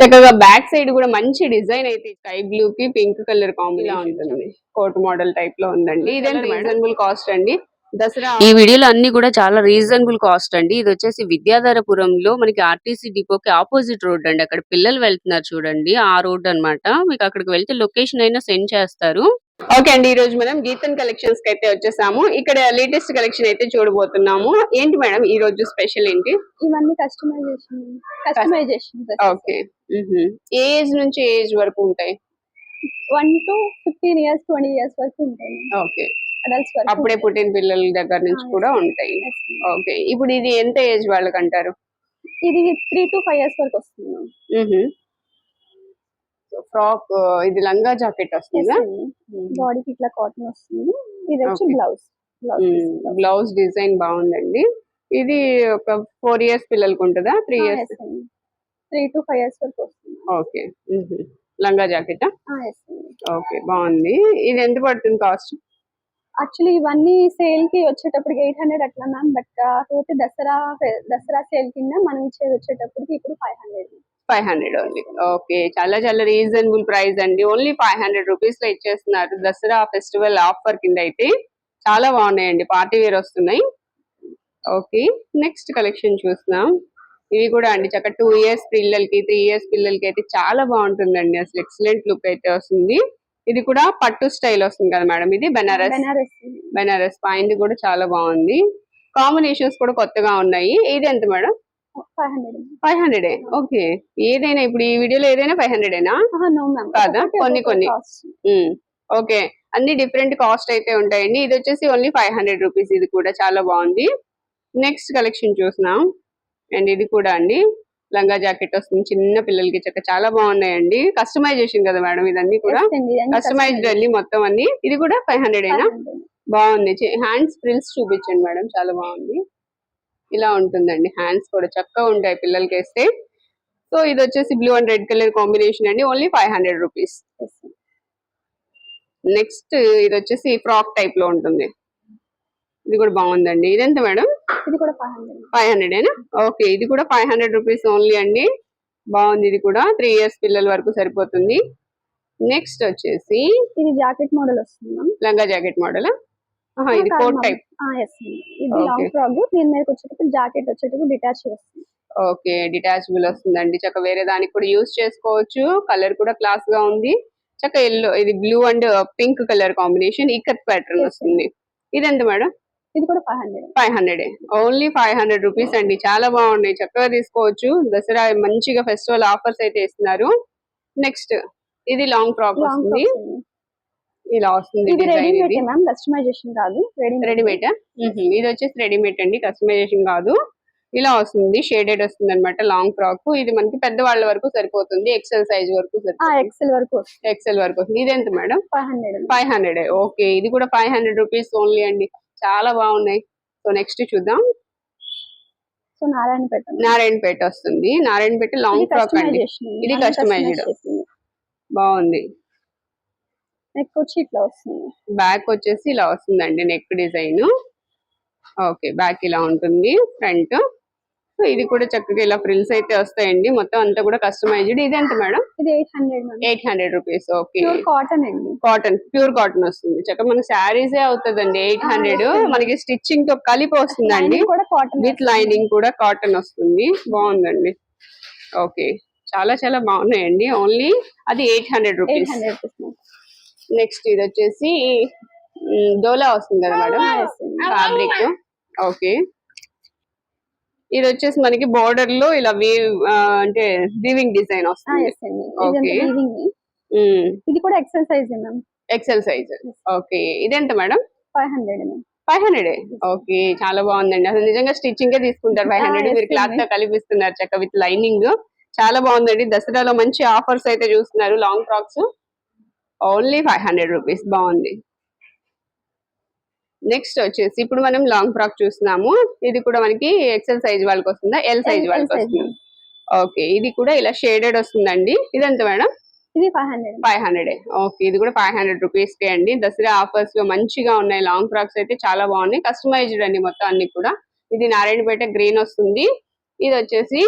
చక్కగా back side కూడా మంచి డిజైన్ అయితే స్కై బ్లూ కి పింక్ కలర్ కాంబినేషన్ ఉంటుంది. కోట్ మోడల్ టైప్లో ఉందండి. ఇదంతా రీజనబుల్ కాస్ట్ అండి. దసరా ఈ వీడియోలో అన్ని కూడా చాలా రీజనబుల్ కాస్ట్ అండి. ఇది వచ్చేసి విద్యాధరపురంలో మనకి ఆర్టీసీ డిపోకి ఆపోజిట్ రోడ్ అండి. అక్కడ పిల్లలు వెళ్తున్నారు చూడండి. ఆ రోడ్ అన్నమాట. మీకు అక్కడికి వెళ్తే లొకేషన్ అయినా సెండ్ చేస్తారు. ఓకే అండి ఈ రోజు మనం గీతన్ కలెక్షన్స్కి అయితే వచ్చేసాము. ఇక్కడ లేటెస్ట్ కలెక్షన్ అయితే చూడబోతున్నాము. ఏంటి మేడం ఈ రోజు స్పెషల్ ఏంటి? ఇవన్నీ కస్టమైజేషన్ కస్టమైజేషన్ ఓకే. ఏజ్ నుంచి ఏజ్ వరకు ఉంటాయి? One to fifteen years twenty years వరకు ఉంటాయి ఓకే. అడల్ట్స్ వరకు అప్పుడే పుట్టిన పిల్లల దగ్గర నుంచి కూడా ఉంటాయి. ఓకే. ఇప్పుడు ఇది ఎంత ఏజ్ వాళ్ళకి అంటారు ఇది త్రీ టు ఫైవ్ ఇయర్స్ వరకు వస్తుంది ఫ్రాక్ ఇది లంగా జాకెట్ వస్తుందా? బాడీకి ఇట్లా కాటన్ వస్తుంది. ఇది వచ్చి. బ్లౌజ్. Blouse design. బాగుందండి. ఇది ఒక ఫోర్ ఇయర్స్ పిల్లలకి ఉంటుందా? Three years? Three to five years వరకు వస్తుంది. ఓకే. లంగా జాకెట్? ఓకే బాగుంది. ఇది ఎంత పడుతుంది కాస్ట్? యాక్చువల్లీ ఇవన్నీ సేల్కి వచ్చేటప్పటికి ఎయిట్ హండ్రెడ్ అట్లా మ్యామ్ బట్ కాకపోతే దసరా దసరా సేల్ కింద మనం ఇచ్చేది వచ్చేటప్పటికి ఇప్పుడు five hundred. Five hundred only. Okay. చాలా చాలా రీజనబుల్ ప్రైస్ అండి. ఓన్లీ ఫైవ్ హండ్రెడ్ రూపీస్లో ఇచ్చేస్తున్నారు. దసరా ఫెస్టివల్ ఆఫర్ కింద అయితే. చాలా బాగున్నాయండి. పార్టీ వేర్ వస్తున్నాయి. ఓకే. నెక్స్ట్ కలెక్షన్ చూస్తున్నాం. ఇవి కూడా అండి. చక్క టూ ఇయర్స్ పిల్లలకి త్రీ ఇయర్స్ పిల్లలకి అయితే చాలా బాగుంటుందండి. అసలు ఎక్సలెంట్ లుక్ అయితే వస్తుంది. ఇది కూడా పట్టు స్టైల్ వస్తుంది కదా మేడం ఇది? బెనారస్? బెనారస్. బెనారస్. పాయింట్ కూడా చాలా బాగుంది. కాంబినేషన్స్ కూడా కొత్తగా ఉన్నాయి. ఇది ఎంత madam? Five hundred five hundred okay. ఏదైనా ఇప్పుడు ఈ వీడియోలో ఏదైనా ఫైవ్ హండ్రెడేనా కాదా? కొన్ని కొన్ని. ఓకే. అన్ని డిఫరెంట్ కాస్ట్ అయితే ఉంటాయండి. ఇది వచ్చేసి ఓన్లీ ఫైవ్ హండ్రెడ్ రూపీస్. ఇది కూడా చాలా బాగుంది. నెక్స్ట్ కలెక్షన్ చూసినాం. అండ్ ఇది కూడా అండి. లంగా జాకెట్ వస్తుంది. చిన్న పిల్లలకి చక్క చాలా బాగున్నాయండి. కస్టమైజేషన్ కదా మేడం ఇదన్నీ కూడా? కస్టమైజ్డ్ అన్ని మొత్తం అన్ని. ఇది కూడా ఫైవ్ హండ్రెడ్ అయినా బాగుంది. హ్యాండ్స్ ఫ్రిల్స్ చూపించండి మేడం. చాలా బాగుంది. ఇలా ఉంటుందండి. హ్యాండ్స్ కూడా చక్కగా ఉంటాయి పిల్లలకి వేస్తే. సో ఇది వచ్చేసి blue and red colour combination అండి. Only five hundred rupees next ఇది వచ్చేసి ఫ్రాక్ టైప్లో ఉంటుంది. ఇది కూడా బాగుందండి. ఇదెంత మేడం? ఇది కూడా ఫైవ్ హండ్రెడ్ ఫైవ్ హండ్రెడ్ ఏనా? ఓకే ఇది కూడా ఫైవ్ హండ్రెడ్ రూపీస్ ఓన్లీ అండి. బాగుంది ఇది కూడా. త్రీ ఇయర్స్ పిల్లల వరకు సరిపోతుంది. నెక్స్ట్ వచ్చేసి ఇది జాకెట్ మోడల్ వస్తుంది లంగా జాకెట్ మోడల్ ఇది కోట్ టైప్. ఇది. లాంగ్ ఫ్రాక్ దీని మీదకి వచ్చేటప్పుడు జాకెట్ వచ్చేటప్పుడు డిటాచ్ వస్తుంది ఓకే డిటాచబుల్ వస్తుందండి. చక్క వేరే దానికి కూడా యూస్ చేసుకోవచ్చు. కలర్ కూడా క్లాస్గా ఉంది. చక్క ఎల్లో ఇది blue and pink colour combination ikat pattern వస్తుంది. ఇదెంత మేడం? ఇది కూడా five hundred five hundred only five hundred rupees అండి. చాలా బాగున్నాయి. చక్కగా తీసుకోవచ్చు. దసరా మంచిగా ఫెస్టివల్ ఆఫర్స్ అయితే ఇస్తున్నారు. నెక్స్ట్ ఇది లాంగ్ ఫ్రాక్ వస్తుంది. ఇలా వస్తుంది ఇది రెడీమేడ్ మ్యామ్ కస్టమైజేషన్ కాదు రెడీమేడ్ ఇది వచ్చేసి రెడీమేడ్ అండి కస్టమైజేషన్ కాదు. ఇలా వస్తుంది షేడెడ్ వస్తుంది అనమాట లాంగ్ ఫ్రాక్ ఇది మనకి పెద్దవాళ్ళ వరకు సరిపోతుంది ఎక్సెల్ సైజ్ వరకు ఎక్సెల్ వరకు ఎక్సెల్ వరకు వస్తుంది. ఇది ఎంత madam? Five hundred five hundred okay ఇది కూడా ఫైవ్ హండ్రెడ్ రూపీస్ ఓన్లీ అండి. చాలా బాగున్నాయి. సో నెక్స్ట్ చూద్దాం. సో నారాయణపేట. నారాయణపేట వస్తుంది. నారాయణపేట లాంగ్ ఫ్రాక్ అండి. ఇది customized. బాగుంది. నెక్ వచ్చి ఇట్లా వస్తుంది. బ్యాక్ వచ్చేసి ఇలా వస్తుందండి నెక్ డిజైన్ ఓకే బ్యాక్ ఇలా ఉంటుంది ఫ్రంట్ సో ఇది కూడా చక్కగా ఇలా ఫ్రిల్స్ అయితే వస్తాయండి. మొత్తం అంతా కూడా కస్టమైజ్డ్ ఇది ఎంత మేడం? ఇది eight hundred eight hundred rupees okay pure cotton అండి. కాటన్ ప్యూర్ కాటన్ వస్తుంది. చక్కగా మనకి శారీసే అవుతుందండి ఎయిట్ హండ్రెడ్. మనకి స్టిచ్చింగ్తో కలిపి వస్తుందండి. విత్ లైనింగ్ కూడా కాటన్ వస్తుంది. బాగుందండి. ఓకే చాలా చాలా బాగున్నాయండి. ఓన్లీ అది ఎయిట్ హండ్రెడ్ రూపీస్ నెక్స్ట్ ఇది వచ్చేసి డోలా వస్తుంది కదా మేడం? ఫ్యాబ్రిక్. ఓకే. ఇది వచ్చేసి మనకి బోర్డర్లో ఇలా వీవ్ అంటే వీవింగ్ డిజైన్ వస్తుంది. ఇది కూడా XL size ma'am XL size okay. ఇదెంత madam? Five hundred five hundred okay చాలా బాగుందండి. అసలు నిజంగా స్టిచ్చింగ్ తీసుకుంటారు. ఫైవ్ హండ్రెడ్ మీరు క్లాత్తో. కలిపిస్తున్నారు చక్క విత్ లైనింగ్. చాలా బాగుందండి. దసరాలో మంచి ఆఫర్స్ అయితే చూస్తున్నారు. Long frocks only five hundred rupees. బాగుంది. నెక్స్ట్ వచ్చేసి ఇప్పుడు మనం లాంగ్ ఫ్రాక్ చూస్తున్నాము. ఇది కూడా మనకి ఎక్సెల్ సైజ్ వాళ్ళకి వస్తుందా? ఎల్ సైజ్ వాళ్ళకి వస్తుంది? ఓకే ఇది కూడా ఇలా షేడెడ్ వస్తుందండి. ఇదంత మేడం? ఇది five hundred five hundred okay ఇది కూడా ఫైవ్ హండ్రెడ్ రూపీస్ కే అండి. దసరా ఆఫర్స్లో మంచిగా ఉన్నాయి. లాంగ్ ఫ్రాక్స్ అయితే చాలా బాగున్నాయి. కస్టమైజ్డ్ అండి మొత్తం అన్ని కూడా. ఇది నారాయణపేట గ్రీన్ వస్తుంది. ఇది వచ్చేసి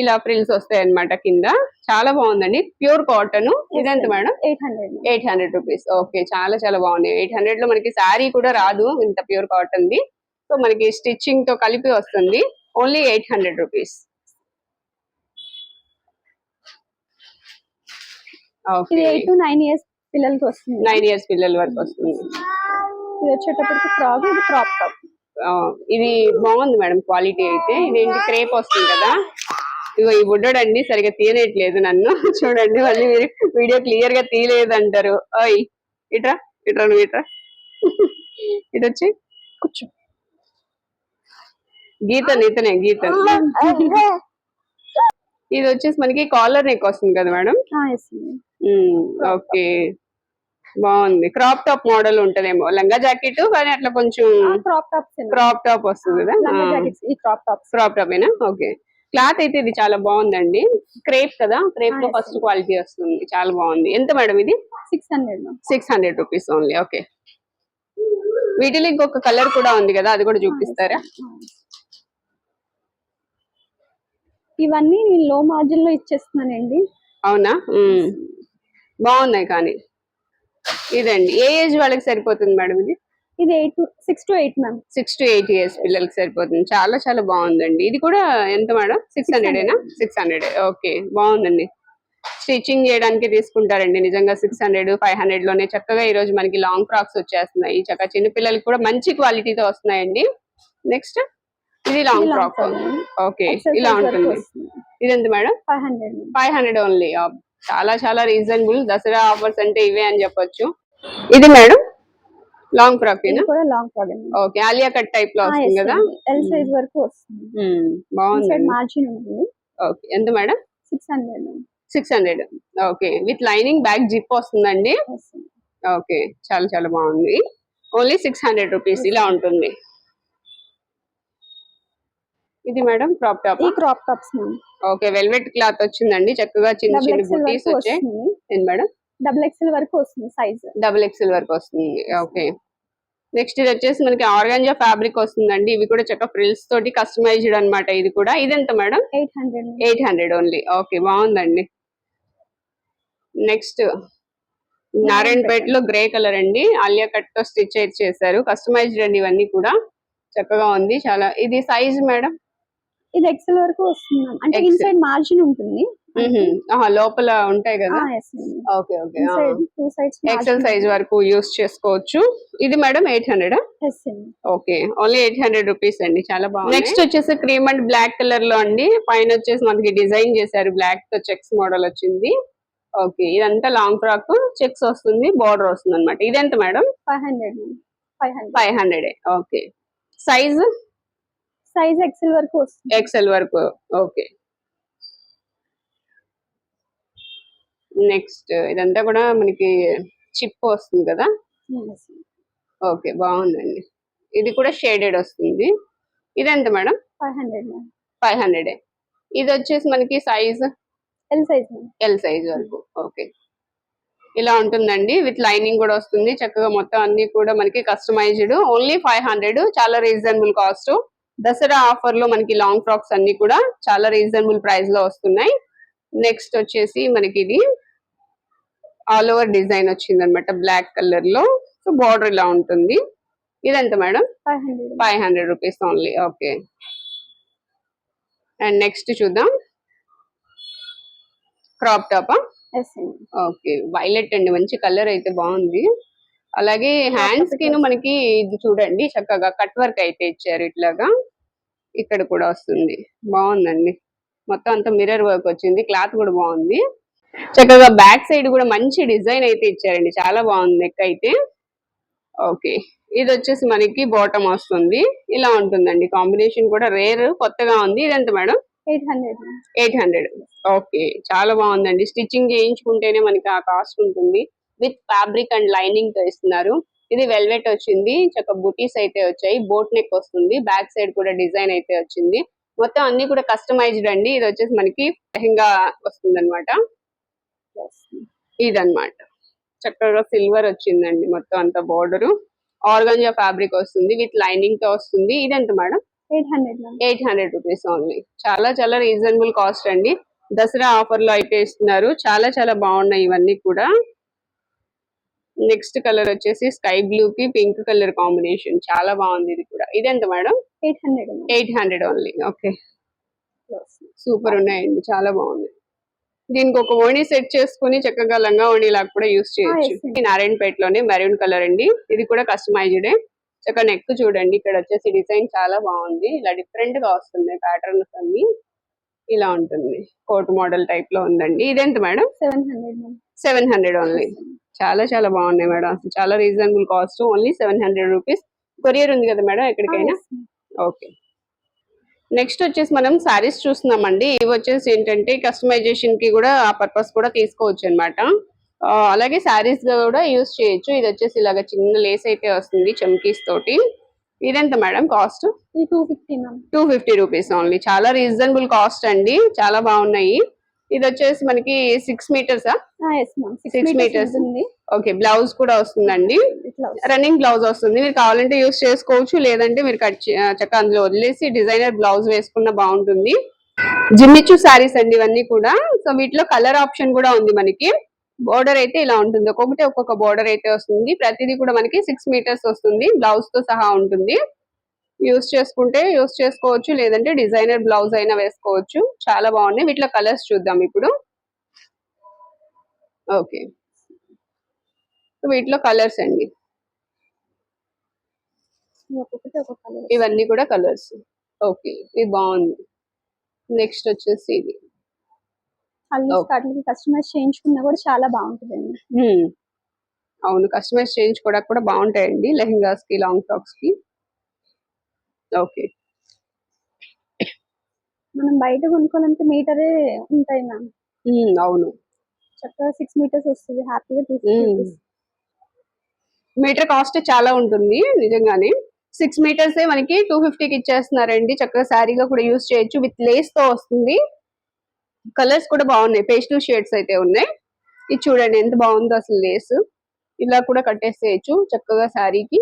ఇలా ఫ్రిల్స్ వస్తాయి అన్నమాట కింద. చాలా బాగుందండి. Pure cotton. ఇదెంత madam? Eight hundred eight hundred rupees. Okay చాలా చాలా బాగుంది ఎయిట్ హండ్రెడ్లో మనకి శారీ కూడా రాదు. ఇంత ప్యూర్ కాటన్ ది సో మనకి స్టిచ్చింగ్తో కలిపి వస్తుంది. Only eight hundred rupees. Nine years పిల్లలకి వస్తుంది. నైన్ ఇయర్స్ పిల్లల వరకు వస్తుంది. ఇది వచ్చేటప్పటికి ఫ్రాక్ ఇది క్రాప్ టాప్. ఇది బాగుంది మేడం క్వాలిటీ అయితే. ఇదేంటి క్రేప్ వస్తుంది కదా? ఇగో ఈ బుడ్డోడండి సరిగా తీయనట్లేదు నన్ను. చూడండి మళ్ళీ మీరు వీడియో క్లియర్గా తీయలేదు అంటారు ఓయ్ ఇట్రా ఇట్రా నువ్వు ఇట్రా. ఇటు వచ్చి కూర్చో. గీత ఇతనే గీత ఇది వచ్చేసి మనకి కాలర్ నెక్ వస్తుంది కదా మేడం? ఓకే. బాగుంది. క్రాప్ టాప్ మోడల్ ఉంటదేమో. లంగా జాకెట్ కానీ అట్లా కొంచెం క్రాప్ టాప్స్ క్రాప్ టాప్ వస్తుంది కదా? Crop tops. క్రాప్ టాప్ ఏనా ఓకే. క్లాత్ అయితే ఇది చాలా బాగుందండి. క్రేప్ కదా క్రేప్లో ఫస్ట్ క్వాలిటీ వస్తుంది. చాలా బాగుంది. ఎంత మేడం ఇది? Six hundred six hundred rupees only okay వీటిలో ఇంకొక కలర్ కూడా ఉంది కదా అది కూడా చూపిస్తారా? ఇవన్నీ నేను లో మార్జిన్లో ఇచ్చేస్తున్నానండి. అవునా. బాగున్నాయి కానీ. ఇదండి. ఏ ఏజ్ వాళ్ళకి సరిపోతుంది మేడం ఇది? ఇది eight six two eight ma'am six two eight years పిల్లలకి సరిపోతుంది. చాలా చాలా బాగుందండి. ఇది కూడా ఎంత మేడం? సిక్స్ హండ్రెడ్ ఏనా? సిక్స్ హండ్రెడ్ ఓకే బాగుందండి. స్టిచ్చింగ్ చేయడానికి తీసుకుంటారండి. నిజంగా సిక్స్ హండ్రెడ్ ఫైవ్ హండ్రెడ్లోనే చక్కగా ఈ రోజు మనకి లాంగ్ ఫ్రాక్స్ వచ్చేస్తున్నాయి. చక్కగా చిన్న పిల్లలకి కూడా మంచి క్వాలిటీతో వస్తున్నాయండి. నెక్స్ట్ ఇది లాంగ్ ఫ్రాక్. ఓకే ఇలా ఉంటుంది. ఇది ఎంత madam? Five hundred five hundred only చాలా చాలా రీజనబుల్ దసరా ఆఫర్స్ అంటే ఇవే అని చెప్పొచ్చు. ఇది మేడం? లాంగ్ ఫ్రాక్ కూడా long frock okay Alia cut టైప్లో వస్తుంది కదా? ఎల్ సైజ్ వరకు వస్తుంది. సైడ్ బాగుంది. మార్జిన్ ఉంటుంది. ఓకే ఎంత madam? Six hundred six hundred okay with lining back zip వస్తుందండి? ఓకే చాలా చాలా బాగుంది. ఓన్లీ సిక్స్ హండ్రెడ్ రూపీస్ ఇలా ఉంటుంది. ఇది madam crop top crop tops okay velvet cloth వచ్చిందండి. చక్కగా చిన్న చిన్న బుటీస్ వచ్చాయి. మేడం? డబుల్ ఎక్స్ఎల్ వరకు వస్తుంది సైజ్. డబుల్ ఎక్స్ఎల్ వరకు వస్తుంది. ఓకే. నెక్స్ట్ ఇది వచ్చేసి మనకి ఆర్గాంజా ఫ్యాబ్రిక్ వస్తుందండి. ఇవి కూడా చక్కగా ఫ్రిల్స్ తోటి కస్టమైజ్డ్ అన్నమాట ఇది కూడా. ఇది ఎంత madam? Eight hundred eight hundred only. Okay బాగుందండి. నెక్స్ట్ నారాయణపేటలో గ్రే కలర్ అండి. ఆలియా కట్తో స్టిచ్ అయితే చేశారు. కస్టమైజ్డ్ అండి ఇవన్నీ కూడా. చక్కగా ఉంది. చాలా ఇది సైజ్ మేడం? ఇది ఎక్సెల్ వరకు వస్తుంది ma'am. అంటే. ఇన్సైడ్ మార్జిన్ ఉంటుంది. ఆహా లోపల ఉంటాయి కదా? Okay okay. Inside two sides XL size వరకు యూస్ చేసుకోవచ్చు. ఇది madam eight hundred okay. Only eight hundred rupees అండి. చాలా బాగుంది నెక్స్ట్ వచ్చేసి క్రీమ్ అండ్ బ్లాక్ కలర్లో అండి. పైన వచ్చేసి మనకి డిజైన్ చేశారు. బ్లాక్తో చెక్స్ మోడల్ వచ్చింది. ఓకే. ఇదంతా లాంగ్ ఫ్రాక్ చెక్స్ వస్తుంది. బార్డర్ వస్తుంది అనమాట ఇదెంత madam? Five hundred five hundred five hundred okay. Size size XL వరకు వస్తుంది. ఎక్సెల్ వరకు ఓకే నెక్స్ట్ ఇదంతా కూడా మనకి చిప్ వస్తుంది కదా? ఓకే బాగుందండి. ఇది కూడా షేడెడ్ వస్తుంది. ఇదెంత madam? Five hundred five hundred ఇది వచ్చేసి మనకి size L size L size వరకు ఓకే ఇలా ఉంటుందండి. విత్ లైనింగ్ కూడా వస్తుంది. చక్కగా మొత్తం అన్ని కూడా మనకి కస్టమైజ్డ్ ఓన్లీ ఫైవ్ హండ్రెడ్ చాలా రీజనబుల్ కాస్ట్ దసరా ఆఫర్లో మనకి లాంగ్ ఫ్రాక్స్ అన్ని కూడా చాలా రీజనబుల్ ప్రైస్లో వస్తున్నాయి. నెక్స్ట్ వచ్చేసి మనకి ఇది ఆల్ ఓవర్ డిజైన్ వచ్చింది అనమాట బ్లాక్ కలర్లో. సో బార్డర్ ఇలా ఉంటుంది. ఇదెంత madam? Five hundred rupees only okay and next చూద్దాం. క్రాప్ టాపా ఓకే వైలెట్ అండి మంచి కలర్ అయితే బాగుంది. అలాగే హ్యాండ్స్కి మనకి ఇది చూడండి చక్కగా కట్ వర్క్ అయితే ఇచ్చారు ఇట్లాగా. ఇక్కడ కూడా వస్తుంది. బాగుందండి. మొత్తం అంతా మిర్రర్ వర్క్ వచ్చింది. క్లాత్ కూడా బాగుంది. చక్కగా బ్యాక్ సైడ్ కూడా మంచి డిజైన్ అయితే ఇచ్చారండి. చాలా బాగుంది నెక్ అయితే. ఓకే. ఇది వచ్చేసి మనకి బాటమ్ వస్తుంది. ఇలా ఉంటుందండి. కాంబినేషన్ కూడా రేర్ కొత్తగా ఉంది. ఇదెంత madam? Eight hundred eight hundred. Okay. చాలా బాగుందండి. స్టిచ్చింగ్ చేయించుకుంటేనే మనకి ఆ కాస్ట్ ఉంటుంది. విత్ ఫ్యాబ్రిక్ అండ్ లైనింగ్తో ఇస్తున్నారు. ఇది వెల్వెట్ వచ్చింది. చక్క బుటీస్ అయితే వచ్చాయి. బోట్ నెక్ వస్తుంది. బ్యాక్ సైడ్ కూడా డిజైన్ అయితే వచ్చింది. మొత్తం అన్ని కూడా కస్టమైజ్డ్ అండి. ఇది వచ్చేసి మనకి లెహంగా వస్తుంది అనమాట ఇదన్నమాట. చక్కగా సిల్వర్ వచ్చిందండి మొత్తం అంతా బోర్డర్. ఆర్గంజా ఫ్యాబ్రిక్ వస్తుంది. విత్ లైనింగ్తో వస్తుంది. ఇది ఎంత madam? Eight hundred eight hundred rupees only. చాలా చాలా రీజనబుల్ కాస్ట్ అండి. దసరా ఆఫర్లో అయితే ఇస్తున్నారు. చాలా చాలా బాగున్నాయి ఇవన్నీ కూడా. నెక్స్ట్ కలర్ వచ్చేసి స్కై బ్లూ కి పింక్ కలర్ కాంబినేషన్. చాలా బాగుంది ఇది కూడా. ఇదెంత madam? Eight hundred eight hundred only. Okay. Super ఉన్నాయండి. చాలా బాగుంది. దీనికి ఒక ఓణి సెట్ చేసుకుని చక్కగా లంగా ఓణి లాగా కూడా యూస్ చేయొచ్చు. yes, ఈ నారాయణపేటలోనే మెరూన్ కలర్ అండి. ఇది కూడా కస్టమైజ్డ్ చక్కగా నెక్ చూడండి. ఇక్కడ వచ్చేసి డిజైన్ చాలా బాగుంది. ఇలా డిఫరెంట్గా వస్తుంది ప్యాటర్న్స్ అన్ని. ఇలా ఉంటుంది. కోట్ మోడల్ టైప్లో ఉందండి. ఇదెంత madam? Seven hundred seven hundred only. చాలా చాలా బాగున్నాయి మేడం. అసలు చాలా reasonable cost only seven hundred rupees courier ఉంది కదా మేడం ఎక్కడికైనా? ఓకే నెక్స్ట్ వచ్చేసి మనం శారీస్ చూస్తున్నామండి. ఇవి వచ్చేసి ఏంటంటే కస్టమైజేషన్కి కూడా ఆ పర్పస్ కూడా తీసుకోవచ్చు అనమాట అలాగే శారీస్ కూడా యూస్ చేయొచ్చు. ఇది వచ్చేసి ఇలాగ చిన్న లేస్ అయితే వస్తుంది చమ్కీస్ తోటి. ఇదెంత madam cost two fifty two fifty rupees only చాలా రీజనబుల్ కాస్ట్ అండి. చాలా బాగున్నాయి. ఇది వచ్చేసి మనకి సిక్స్ మీటర్సా సిక్స్. మీటర్స్ ఉంది ఓకే బ్లౌజ్ కూడా వస్తుందండి. రన్నింగ్ బ్లౌజ్ వస్తుంది. మీరు కావాలంటే యూస్ చేసుకోవచ్చు లేదంటే మీరు కట్ చే- చక్కగా అందులో వదిలేసి డిజైనర్ బ్లౌజ్ వేసుకున్న బాగుంటుంది. జిమ్మిచ్చు శారీస్ అండి ఇవన్నీ కూడా. సో వీటిలో కలర్ ఆప్షన్ కూడా ఉంది మనకి. బోర్డర్ అయితే ఇలా ఉంటుంది. ఒక్కొక్కటి ఒక్కొక్క బోర్డర్ అయితే వస్తుంది. ప్రతిదీ కూడా మనకి సిక్స్ మీటర్స్ వస్తుంది. బ్లౌజ్తో సహా ఉంటుంది. యూస్ చేసుకుంటే యూస్ చేసుకోవచ్చు. లేదంటే డిజైనర్ బ్లౌజ్ అయినా వేసుకోవచ్చు. చాలా బాగున్నాయి. వీటిలో కలర్స్ చూద్దాం ఇప్పుడు. ఓకే. వీటిలో కలర్స్ అండి. ఇవన్నీ కూడా కలర్స్. ఓకే. ఇది బాగుంది. నెక్స్ట్ వచ్చేసి ఇది. కస్టమైజ్ చేయించుకున్నా కూడా చాలా బాగుంటుందండి. హ్మ్. అవును. కస్టమైజ్ చేయించుకోవడానికి కూడా బాగుంటాయండి. లెహంగాస్కి లాంగ్ ఫ్రాక్స్కి ఓకే. మనం బయట కొనుక్కోవాలంటే మీటరే ఉంటాయి మ్యామ్. అవును. చక్కగా సిక్స్ మీటర్స్ వస్తుంది హ్యాపీగా హ్మ్. మీటర్ కాస్ట్ చాలా ఉంటుంది నిజంగానే. సిక్స్ మీటర్స్ మనకి టూ ఫిఫ్టీకి ఇచ్చేస్తున్నారండి. చక్కగా శారీగా కూడా యూస్ చేయొచ్చు. విత్ లేస్తో వస్తుంది. కలర్స్ కూడా బాగున్నాయి. పేస్టల్ షేడ్స్ అయితే ఉన్నాయి. ఇది చూడండి ఎంత బాగుందో అసలు లేస్. ఇలా కూడా కట్టేసేయచ్చు చక్కగా శారీకి.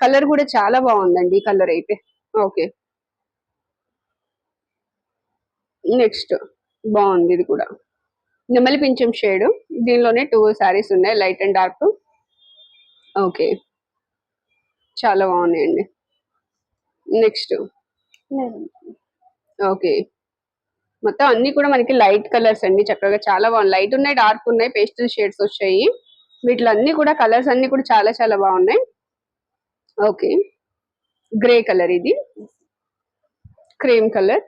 కలర్ కూడా చాలా బాగుందండి ఈ కలర్ అయితే. ఓకే. నెక్స్ట్ బాగుంది ఇది కూడా. నెమలి పింఛం షేడ్. దీనిలోనే టూ శారీస్ ఉన్నాయి లైట్ అండ్ డార్క్. ఓకే. చాలా బాగున్నాయండి. నెక్స్ట్. ఓకే. మొత్తం అన్ని కూడా మనకి లైట్ కలర్స్ అండి చక్కగా చాలా బాగున్నాయి. లైట్ ఉన్నాయి డార్క్ ఉన్నాయి పేస్టల్ షేడ్స్ వచ్చాయి. వీటిలో అన్ని కూడా కలర్స్ అన్ని కూడా చాలా చాలా బాగున్నాయి. ఓకే. గ్రే కలర్ ఇది. Cream colour.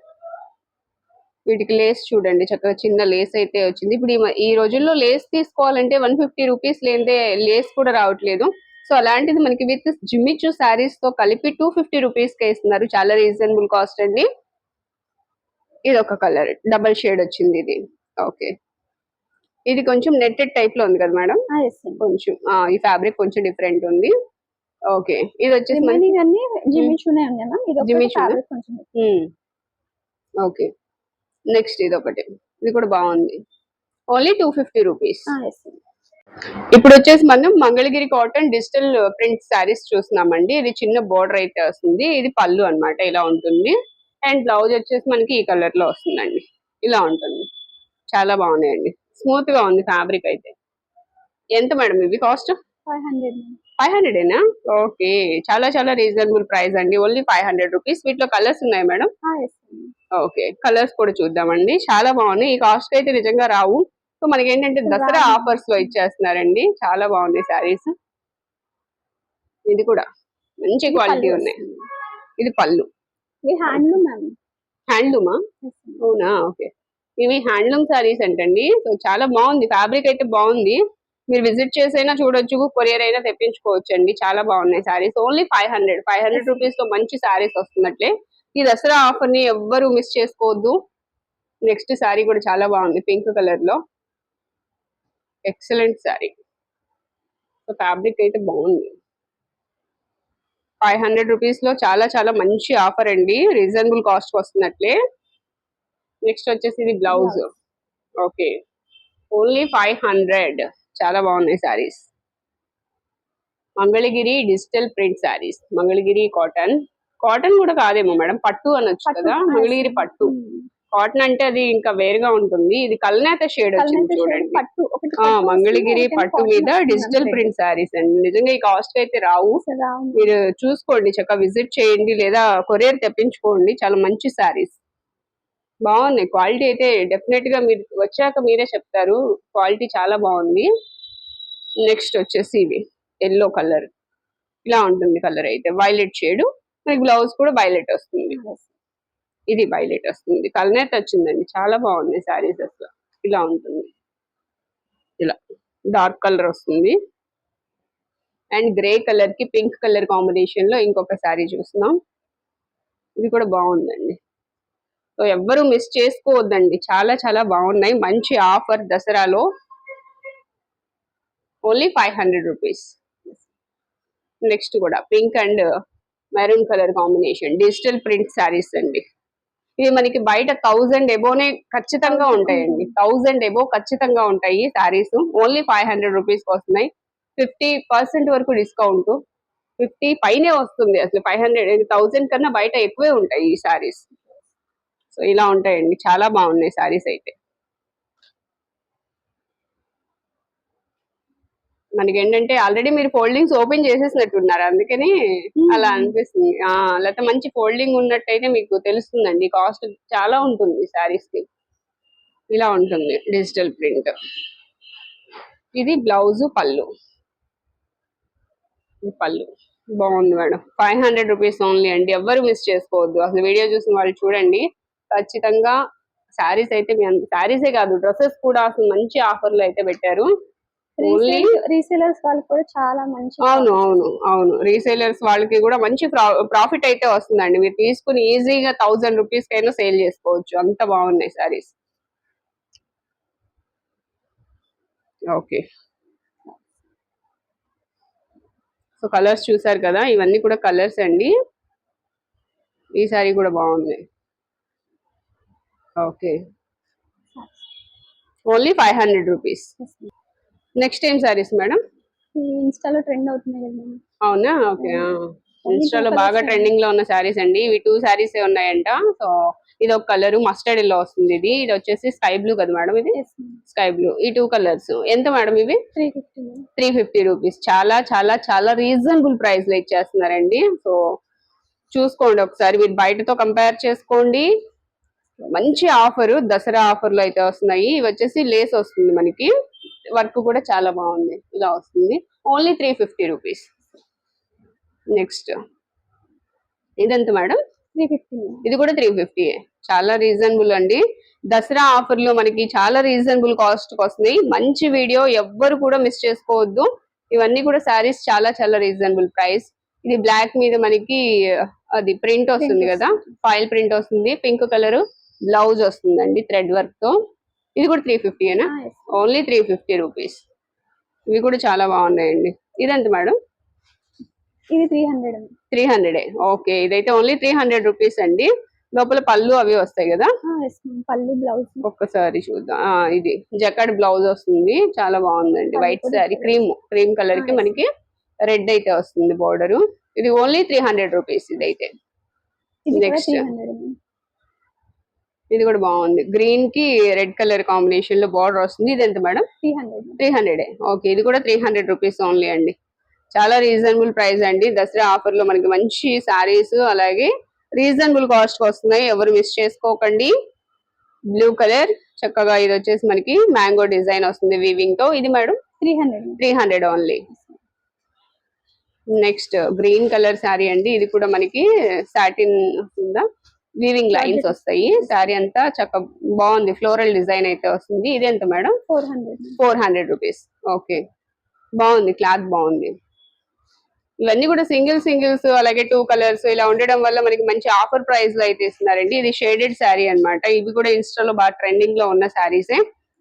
వీటికి లేస్ చూడండి చక్కగా చిన్న లేస్ అయితే వచ్చింది. ఇప్పుడు ఈ రోజుల్లో లేస్ తీసుకోవాలంటే వన్ ఫిఫ్టీ రూపీస్ లేనిదే లేస్ కూడా రావట్లేదు. సో అలాంటిది మనకి విత్ జిమ్మిచు శారీస్తో కలిపి టూ ఫిఫ్టీ రూపీస్ కే ఇస్తున్నారు. చాలా రీజనబుల్ కాస్ట్ అండి. ఇది ఒక కలర్ డబల్ షేడ్ వచ్చింది ఇది. ఓకే. ఇది కొంచెం నెట్టెడ్ టైప్లో ఉంది కదా మేడం? కొంచెం ఈ ఫ్యాబ్రిక్ కొంచెం డిఫరెంట్ ఉంది. ఓకే. ఇది వచ్చేసి రిమైనింగ్ అన్ని జిమ్మిచూనే ఉన్నాయి మ్యామ్ ఇది ఓకే. నెక్స్ట్ ఇది ఒకటి ఇది కూడా బాగుంది. Only two fifty rupees. ఇప్పుడు వచ్చేసి మనం Mangalagiri cotton digital print saris చూస్తున్నామండి. ఇది చిన్న బోర్డర్ అయితే వస్తుంది ఇది పళ్ళు అన్నమాట. ఇలా ఉంటుంది. అండ్ బ్లౌజ్ వచ్చేసి మనకి ఈ కలర్లో వస్తుందండి. ఇలా ఉంటుంది. చాలా బాగున్నాయండి. స్మూత్గా ఉంది ఫ్యాబ్రిక్ అయితే. ఎంత మేడం ఇవి? కాస్ట్? ఫైవ్ హండ్రెడ్ ఫైవ్ హండ్రెడేనా ఓకే. చాలా చాలా రీజనబుల్ ప్రైస్ అండి. Only five hundred rupees. వీటిలో కలర్స్ ఉన్నాయి మేడం? ఓకే. కలర్స్ కూడా చూద్దామండి. చాలా బాగున్నాయి. ఈ కాస్ట్ అయితే నిజంగా రావు. సో మనకి ఏంటంటే దసరా. ఆఫర్స్లో ఇచ్చేస్తున్నారండి. చాలా బాగున్నాయి శారీస్. ఇది కూడా మంచి క్వాలిటీ ఉన్నాయి. ఇది పళ్ళు. హ్యాండ్లూమా అవునా? ఓకే. ఇవి హ్యాండ్లూమ్ శారీస్ అంటండి. సో చాలా బాగుంది. ఫ్యాబ్రిక్ అయితే బాగుంది. మీరు విజిట్ చేసైనా చూడొచ్చు కొరియర్ అయినా తెప్పించుకోవచ్చు అండి చాలా బాగున్నాయి saris only five hundred five hundred రూపీస్లో మంచి శారీస్ వస్తున్నట్లే. ఈ దసరా ఆఫర్ని ఎవ్వరు మిస్ చేసుకోవద్దు. నెక్స్ట్ శారీ కూడా చాలా బాగుంది పింక్ కలర్లో ఎక్సలెంట్ శారీ సో ఫ్యాబ్రిక్ అయితే బాగుంది. ఫైవ్ హండ్రెడ్ రూపీస్లో చాలా చాలా మంచి ఆఫర్ అండి. Reasonable cost వస్తున్నట్లే. నెక్స్ట్ వచ్చేసి ఇది blouse. Okay only five hundred చాలా బాగున్నాయి saris Mangalagiri digital print saris Mangalagiri cotton. Cotton కూడా కాదేమో మేడం పట్టు అనొచ్చు కదా? మంగళగిరి పట్టు. కాటన్ అంటే అది ఇంకా వేరుగా ఉంటుంది. ఇది కల్నేత షేడ్ వచ్చింది చూడండి. మంగళగిరి పట్టు మీద డిజిటల్. ప్రింట్ శారీస్ అండి. నిజంగా ఈ కాస్ట్ అయితే రావు. మీరు చూసుకోండి చక్కగా విజిట్ చేయండి లేదా కొరియర్ తెప్పించుకోండి. చాలా మంచి శారీస్ బాగున్నాయి. క్వాలిటీ అయితే డెఫినెట్గా మీరు వచ్చాక మీరే చెప్తారు. క్వాలిటీ చాలా బాగుంది. నెక్స్ట్ వచ్చేసి ఇది ఎల్లో కలర్. ఇలా ఉంటుంది కలర్ అయితే. Violet shade. మరి బ్లౌజ్ కూడా వైలెట్ వస్తుంది. ఇది వైలెట్ వస్తుంది. కలనేత వచ్చిందండి చాలా బాగుంది శారీస్ అసలు. ఇలా ఉంటుంది. ఇలా. డార్క్ కలర్ వస్తుంది. అండ్ గ్రే కలర్కి పింక్ కలర్ కాంబినేషన్లో ఇంకొక శారీ చూస్తున్నాం. ఇది కూడా బాగుందండి. సో ఎవ్వరు మిస్ చేసుకోవద్దండి. చాలా చాలా బాగున్నాయి. మంచి offer దసరాలో. Only five hundred rupees. Next కూడా pink and maroon colour combination. Digital print saris అండి. ఇవి మనకి బయట థౌజండ్ ఎబోనే ఖచ్చితంగా ఉంటాయండి. థౌజండ్ ఎబో ఖచ్చితంగా ఉంటాయి saris. Only five hundred rupees వస్తున్నాయి. ఫిఫ్టీ పర్సెంట్ వరకు డిస్కౌంట్. ఫిఫ్టీ పైనే వస్తుంది. అసలు ఫైవ్ హండ్రెడ్ థౌజండ్ కన్నా బయట ఎక్కువే ఉంటాయి ఈ శారీస్. సో ఇలా ఉంటాయండి. చాలా బాగున్నాయి శారీస్ అయితే. మనకి ఏంటంటే ఆల్రెడీ మీరు ఫోల్డింగ్స్ ఓపెన్ చేసేసినట్టున్నారు. అందుకని అలా అనిపిస్తుంది. ఆ లేకపోతే మంచి ఫోల్డింగ్ ఉన్నట్టయితే మీకు తెలుస్తుందండి. కాస్ట్ చాలా ఉంటుంది శారీస్కి ఇలా ఉంటుంది డిజిటల్ ప్రింట్. ఇది బ్లౌజ్ పళ్ళు. పళ్ళు. బాగుంది madam. Five hundred rupees only అండి. ఎవ్వరు మిస్ చేసుకోవద్దు. అసలు వీడియో చూసిన వాళ్ళు చూడండి. ఖచ్చితంగా శారీస్ అయితే మీ శారీసే కాదు డ్రెస్సెస్ కూడా అసలు మంచి ఆఫర్లు అయితే పెట్టారు. రీసేలర్స్ వాళ్ళకి కూడా చాలా మంచి అవును అవును అవును. రీసేలర్స్ వాళ్ళకి కూడా మంచి ప్రాఫిట్ అయితే వస్తుందండి. మీరు తీసుకుని ఈజీగా థౌజండ్ రూపీస్ కైనా సేల్ చేసుకోవచ్చు. అంత బాగున్నాయి సారీస్ ఓకే. సో కలర్స్ చూసారు కదా? ఇవన్నీ కూడా కలర్స్ అండి. ఈ సారీ కూడా బాగుంది. Okay. Only five hundred rupees. Next ఏం సారీస్ మేడం? ఇన్స్టాలో ట్రెండ్ అవుతున్నాయి. అవునా? ఓకే ఇన్స్టాలో బాగా ట్రెండింగ్లో ఉన్న శారీస్ అండి. ఇవి టూ శారీస్ ఉన్నాయంట. సో ఇది ఒక కలర్ మస్టర్డ్ ఎల్లో వస్తుంది ఇది. ఇది వచ్చేసి స్కై బ్లూ కదా మేడం ఇది. Sky blue. ఈ టూ కలర్స్. ఎంత మేడం ఇవి? 350 మేడం. Three fifty rupees. చాలా చాలా చాలా రీజనబుల్ ప్రైస్లో ఇచ్చేస్తున్నారండి. సో చూసుకోండి ఒకసారి. మీరు బయటతో కంపేర్ చేసుకోండి. మంచి ఆఫర్ దసరా ఆఫర్లు అయితే వస్తున్నాయి. ఇవి వచ్చేసి లేస్ వస్తుంది మనకి. వర్క్ కూడా చాలా బాగుంది. ఇలా వస్తుంది. Only three fifty rupees. Next. ఇదెంత మేడం? 350 మేడం. ఇది కూడా త్రీ ఫిఫ్టీ చాలా రీజనబుల్ అండి. దసరా ఆఫర్లో మనకి చాలా రీజనబుల్ కాస్ట్ వస్తున్నాయి. మంచి వీడియో ఎవ్వరు కూడా మిస్ చేసుకోవద్దు. ఇవన్నీ కూడా శారీస్ చాలా చాలా రీజనబుల్ ప్రైస్. ఇది బ్లాక్ మీద మనకి అది ప్రింట్ వస్తుంది కదా? ఫైల్ ప్రింట్ వస్తుంది. Pink colour. బ్లౌజ్ వస్తుందండి థ్రెడ్ వర్క్తో ఇది కూడా three ఫిఫ్టీనా. Only three fifty rupees. ఇవి కూడా చాలా బాగున్నాయండి. ఇదెంత మేడం? ఇది three hundred three hundred okay ఇదైతే ఓన్లీ త్రీ హండ్రెడ్ రూపీస్ అండి. లోపల పళ్ళు అవి వస్తాయి కదా? పళ్ళు బ్లౌజ్. ఒక్కసారి చూద్దాం. ఇది జకాడ్ బ్లౌజ్ వస్తుంది. చాలా బాగుందండి. వైట్ చాలా క్రీమ్ క్రీమ్ కలర్కి. మనకి రెడ్ అయితే వస్తుంది బోర్డర్. ఇది ఓన్లీ త్రీ హండ్రెడ్ రూపీస్ ఇదైతే. ఇది కూడా Next. త్రీ హండ్రెడ్ ఇది కూడా బాగుంది. గ్రీన్కి రెడ్ కలర్ కాంబినేషన్లో బార్డర్ వస్తుంది. ఇది ఎంత madam? Three hundred three hundred okay ఇది కూడా త్రీ హండ్రెడ్ రూపీస్ ఓన్లీ అండి. చాలా రీజనబుల్ ప్రైస్ అండి. దసరా ఆఫర్లో మనకి మంచి సారీస్ అలాగే రీజనబుల్ కాస్ట్ వస్తున్నాయి. ఎవరు మిస్ చేసుకోకండి. బ్లూ కలర్ చక్కగా ఇది వచ్చేసి మనకి మ్యాంగో డిజైన్ వస్తుంది వీవింగ్తో. ఇది madam? Three hundred three hundred only next green colour sari అండి. ఇది కూడా మనకి సాటిన్ వస్తుందా? వీవింగ్ లైన్స్ వస్తాయి. శారీ అంతా చక్క బాగుంది. ఫ్లోరల్ డిజైన్ అయితే వస్తుంది. ఇది ఎంత madam? Four hundred four hundred rupees okay బాగుంది. క్లాత్ బాగుంది. ఇవన్నీ కూడా సింగిల్ సింగిల్స్ అలాగే టూ కలర్స్ ఇలా ఉండడం వల్ల మనకి మంచి ఆఫర్ ప్రైస్లో అయితే ఇస్తున్నారండి. ఇది షేడెడ్ శారీ అన్నమాట. ఇవి కూడా ఇన్స్టాలో బాగా ట్రెండింగ్లో ఉన్న శారీసే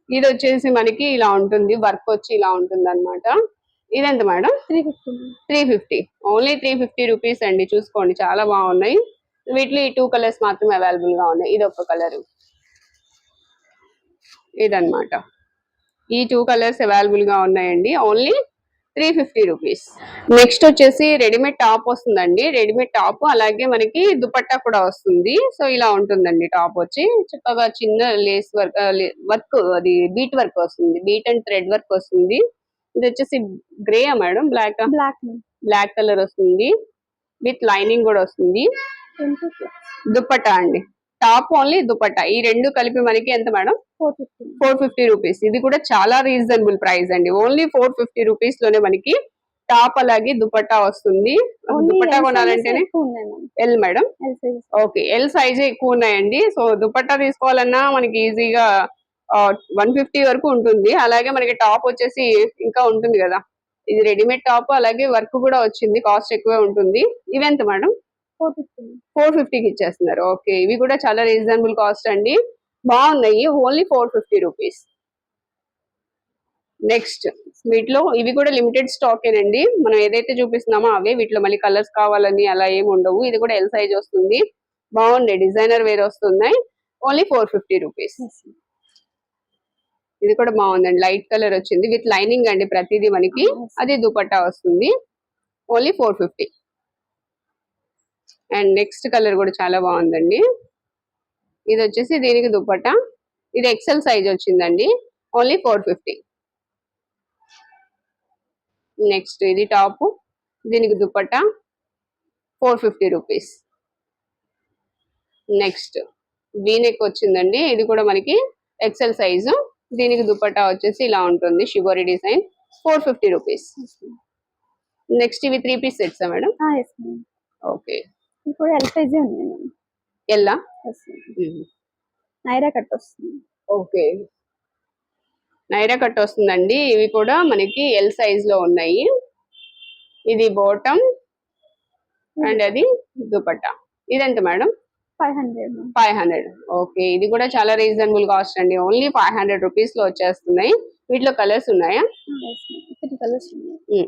ఇది వచ్చేసి మనకి ఇలా ఉంటుంది. వర్క్ వచ్చి ఇలా ఉంటుంది అనమాట ఇదెంత madam? Three fifty three fifty only three fifty rupees అండి. చూసుకోండి. చాలా బాగున్నాయి. వీటిలో ఈ టూ కలర్స్ మాత్రమే అవైలబుల్గా ఉన్నాయి. ఇది ఒక కలర్ ఇదన్నమాట. ఈ టూ కలర్స్ అవైలబుల్గా ఉన్నాయండి. Only three fifty rupees next వచ్చేసి రెడీమేడ్ టాప్ వస్తుందండి. రెడీమేడ్ టాప్ అలాగే మనకి దుపట్టా కూడా వస్తుంది. సో ఇలా ఉంటుందండి టాప్ వచ్చి. చక్కగా చిన్న లేస్ వర్క్ వర్క్ అది బీట్ వర్క్ వస్తుంది. బీట్ అండ్ థ్రెడ్ వర్క్ వస్తుంది. ఇది వచ్చేసి grey madam black black black colour వస్తుంది. విత్ లైనింగ్ కూడా వస్తుంది. దుపట్టా అండి. Top only dupatta. ఈ రెండు కలిపి మనకి ఎంత మేడం? Four fifty. రూపీస్. ఇది కూడా చాలా రీజనబుల్ ప్రైస్ అండి. ఓన్లీ ఫోర్ ఫిఫ్టీ రూపీస్లోనే మనకి టాప్ అలాగే దుపట్టా వస్తుంది. Dupatta కొనాలంటేనే L madam? L size okay. L size ఎక్కువ ఉన్నాయండి. సో దుపట్టా తీసుకోవాలన్నా మనకి ఈజీగా వన్ ఫిఫ్టీ వరకు ఉంటుంది. అలాగే మనకి టాప్ వచ్చేసి ఇంకా ఉంటుంది కదా. ఇది రెడీమేడ్ టాప్ అలాగే వర్క్ కూడా వచ్చింది. కాస్ట్ ఎక్కువే ఉంటుంది. ఇవెంత మేడం? Four fifty. ఫోర్ ఫిఫ్టీకి ఇచ్చేస్తున్నారు. ఓకే. ఇవి కూడా చాలా రీజనబుల్ కాస్ట్ అండి. బాగున్నాయి. Only four fifty rupees. Next వీటిలో ఇవి కూడా లిమిటెడ్ స్టాక్ ఏనండి మనం ఏదైతే చూపిస్తున్నామో అవే. వీటిలో మళ్ళీ కలర్స్ కావాలని అలా ఏమి ఉండవు. ఇది కూడా ఎల్ సైజ్ వస్తుంది. బాగుంది డిజైనర్ వేర్ వస్తున్నాయి. Only four fifty rupees. ఇది కూడా బాగుందండి. లైట్ కలర్ వచ్చింది. విత్ లైనింగ్ అండి ప్రతిదీ మనకి. అది దుపట్టా వస్తుంది. Only four fifty. And next colour కూడా చాలా బాగుందండి. ఇది వచ్చేసి దీనికి దుపట్టా ఇది ఎక్సెల్ సైజ్ వచ్చిందండి. ఓన్లీ ఫోర్ ఫిఫ్టీ నెక్స్ట్ ఇది టాప్ దీనికి dupatta four fifty rupees next V neck వచ్చిందండి. ఇది కూడా మనకి ఎక్సెల్ సైజు దీనికి దుపట్టా వచ్చేసి ఇలా ఉంటుంది. Shibori design four fifty rupees next ఇవి త్రీ పీస్ సెట్సా మేడం? ఓకే ఇప్పుడు ఎల్ సైజే ఉంది ఎల్లా నైరా కట్ వస్తుంది. ఓకే. నైరా కట్ వస్తుందండి. ఇవి కూడా మనకి ఎల్ సైజ్లో ఉన్నాయి. ఇది బాటమ్ అండ్ అది దుపట్టా. ఇదెంత madam? Five hundred five hundred okay. ఇది కూడా చాలా రీజనబుల్ కాస్ట్ అండి. ఓన్లీ ఫైవ్ హండ్రెడ్ రూపీస్లో వచ్చేస్తున్నాయి. వీటిలో కలర్స్ ఉన్నాయా? కలర్స్ ఉన్నాయి.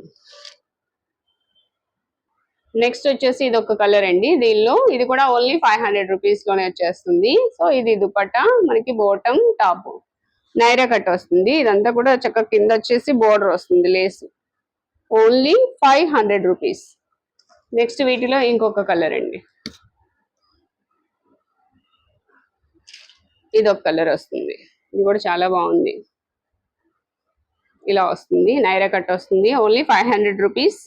నెక్స్ట్ వచ్చేసి ఇది ఒక కలర్ అండి. దీనిలో ఇది కూడా ఓన్లీ ఫైవ్ హండ్రెడ్ రూపీస్లోనే వచ్చేస్తుంది. సో ఇది దుపట్టా మనకి బోటం టాప్ నైరా కట్ వస్తుంది. ఇదంతా కూడా చక్కగా కింద వచ్చేసి బోర్డర్ వస్తుంది lace only five hundred rupees next వీటిలో ఇంకొక కలర్ అండి. ఇది ఒక కలర్ వస్తుంది. ఇది కూడా చాలా బాగుంది. ఇలా వస్తుంది. నైరా కట్ వస్తుంది. ఓన్లీ ఫైవ్ హండ్రెడ్ రూపీస్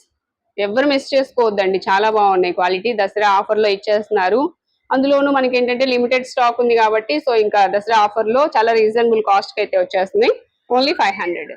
ఎవరు మిస్ చేసుకోవద్దండి. చాలా బాగున్నాయి. క్వాలిటీ దసరా ఆఫర్లో ఇచ్చేస్తున్నారు. అందులోనూ మనకి ఏంటంటే లిమిటెడ్ స్టాక్ ఉంది కాబట్టి సో ఇంకా దసరా ఆఫర్లో చాలా రీజనబుల్ కాస్ట్కి అయితే వచ్చేస్తుంది. Only five hundred